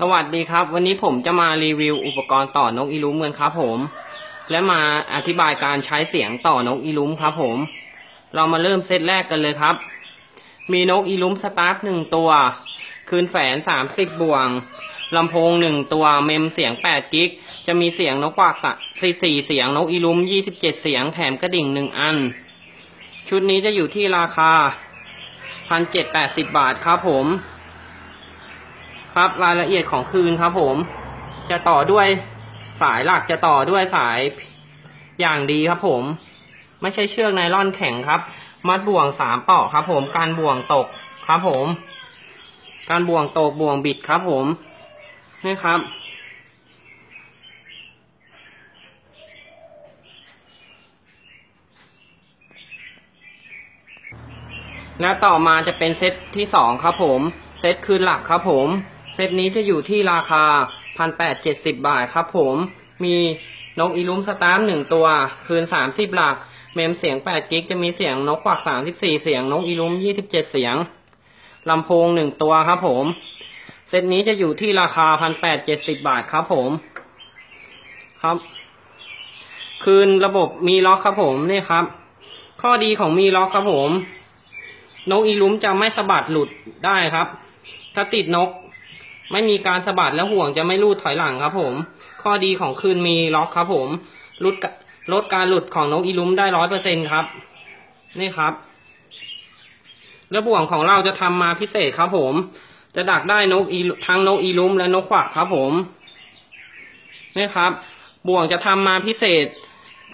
สวัสดีครับ วันนี้ผมจะมารีวิวอุปกรณ์ต่อนกอีลุมกันครับผม และมาอธิบายการใช้เสียงต่อนกอีลุมครับผม เรามาเริ่มเซตแรกกันเลยครับ มีนกอีลุมสตาร์ทหนึ่งตัว คืนแฝนสามสิบบ่วงลำโพงหนึ่งตัวเมมเสียงแปดกิก จะมีเสียงนกกวักสี่สี่เสียงนกอีลุมยี่สิบเจ็ดเสียงแถมกระดิ่งหนึ่งอัน ชุดนี้จะอยู่ที่ราคาพันเจ็ดแปดสิบบาทครับผม ครับรายละเอียดของคืนครับผม จะต่อด้วยสายหลักจะต่อด้วยสายอย่างดีครับผม ไม่ใช่เชือกไนล่อนแข็งครับ มัดบ่วงสามเปาะครับผมการบ่วงตกครับผม การบ่วงตกบ่วงบิดครับผมนี่ครับและต่อมาจะเป็นเซตที่สองครับผม เซตคืนหลักครับผม เซตนี้จะอยู่ที่ราคาพันแปดเจ็ดสิบาทครับผม มีนกอีลุมสตาร์มหนึ่งตัว คืนสามสิบหลัก เมมเสียงแปดกิกจะมีเสียงนกกวักสามสิบสี่เสียง นกอีลุมยี่สิบเจ็ดเสียง ลำโพงหนึ่งตัวครับผม เซตนี้จะอยู่ที่ราคาพันแปดเจ็ดสิบบาทครับผม ครับ คืนระบบมีล็อกครับผมนี่ครับ ข้อดีของมีล็อกครับผม นกอีลุมจะไม่สะบัดหลุดได้ครับ ถ้าติดนก ไม่มีการสะบัดและห่วงจะไม่ลูดถอยหลังครับผม ข้อดีของคืนมีล็อกครับผมลดลดการหลุดของนกอีลุมได้ร้อยเปอร์เซ็นครับ นี่ครับและบ่วงของเราจะทำมาพิเศษครับผม จะดักได้นกอีทั้งนกอีลุมและนกขวักครับผมนี่ครับ บ่วงจะทำมาพิเศษ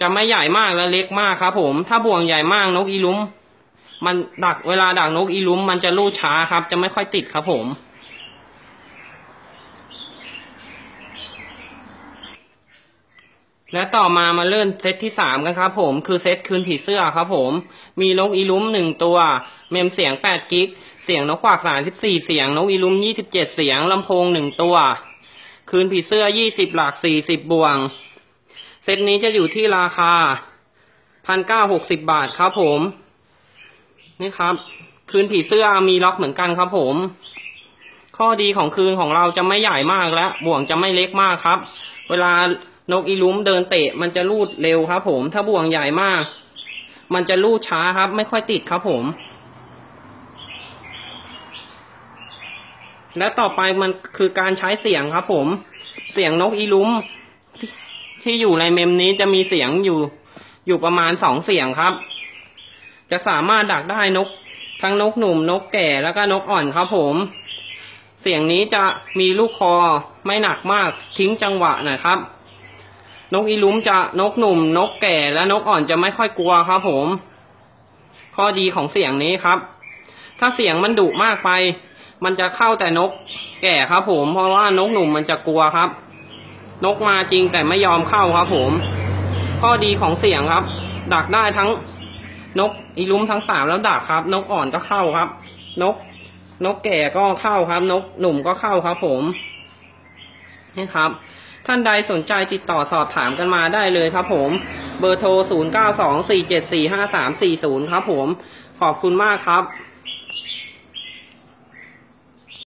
จะไม่ใหญ่มากและเล็กมากครับผม ถ้าบ่วงใหญ่มากนกอีลุมมันดักเวลาดักนกอีลุมมันจะลู่ช้าครับ จะไม่ค่อยติดครับผม และต่อมามาเลื่อนเซตที่สามกันครับผมคือเซตคืนผีเสื้อครับผมมีนกอีลุมหนึ่งตัว เมมเสียงแปดกิก เสียงนกขวากสามสิบสี่เสียงนกอีลุมยี่สิบเจ็ดเสียงลำโพงหนึ่งตัว คืนผีเสื้อยี่สิบหลักสี่สิบบวง เซตนี้จะอยู่ที่ราคาพันเก้าหกสิบบาทครับผม นี่ครับ คืนผีเสื้อมีล็อกเหมือนกันครับผม ข้อดีของคืนของเราจะไม่ใหญ่มากและบ่วงจะไม่เล็กมากครับ เวลา นกอีลุ้มเดินเตะมันจะลูดเร็วครับผม ถ้าบ่วงใหญ่มาก มันจะลูดช้าครับ ไม่ค่อยติดครับผม และต่อไปมันคือการใช้เสียงครับผม เสียงนกอีลุ้มที่ที่อยู่ในเมมนี้จะมีเสียงอยู่ อยู่ประมาณสองเสียงครับ จะสามารถดักได้นก ทั้งนกหนุ่มนกแก่แล้วก็นกอ่อนครับผม เสียงนี้จะมีลูกคอไม่หนักมากทิ้งจังหวะนะครับ นกอีลุ้มจะนกหนุ่ม นกแก่และนกอ่อนจะไม่ค่อยกลัวครับผม ข้อดีของเสียงนี้ครับ ถ้าเสียงมันดุมากไป มันจะเข้าแต่นกแก่ครับผม เพราะว่านกหนุ่มมันจะกลัวครับ นกมาจริงแต่ไม่ยอมเข้าครับผม ข้อดีของเสียงครับ ดักได้ทั้งนกอีลุ้มทั้งสามแล้วดักครับ นกอ่อนก็เข้าครับ นก นกแก่ก็เข้าครับ นกหนุ่มก็เข้าครับผม นี่ครับ ท่านใดสนใจติดต่อสอบถามกันมาได้เลยครับผม เบอร์โทร 0 9 2 4 7 4 5 3 4 0 ครับผม ขอบคุณมากครับ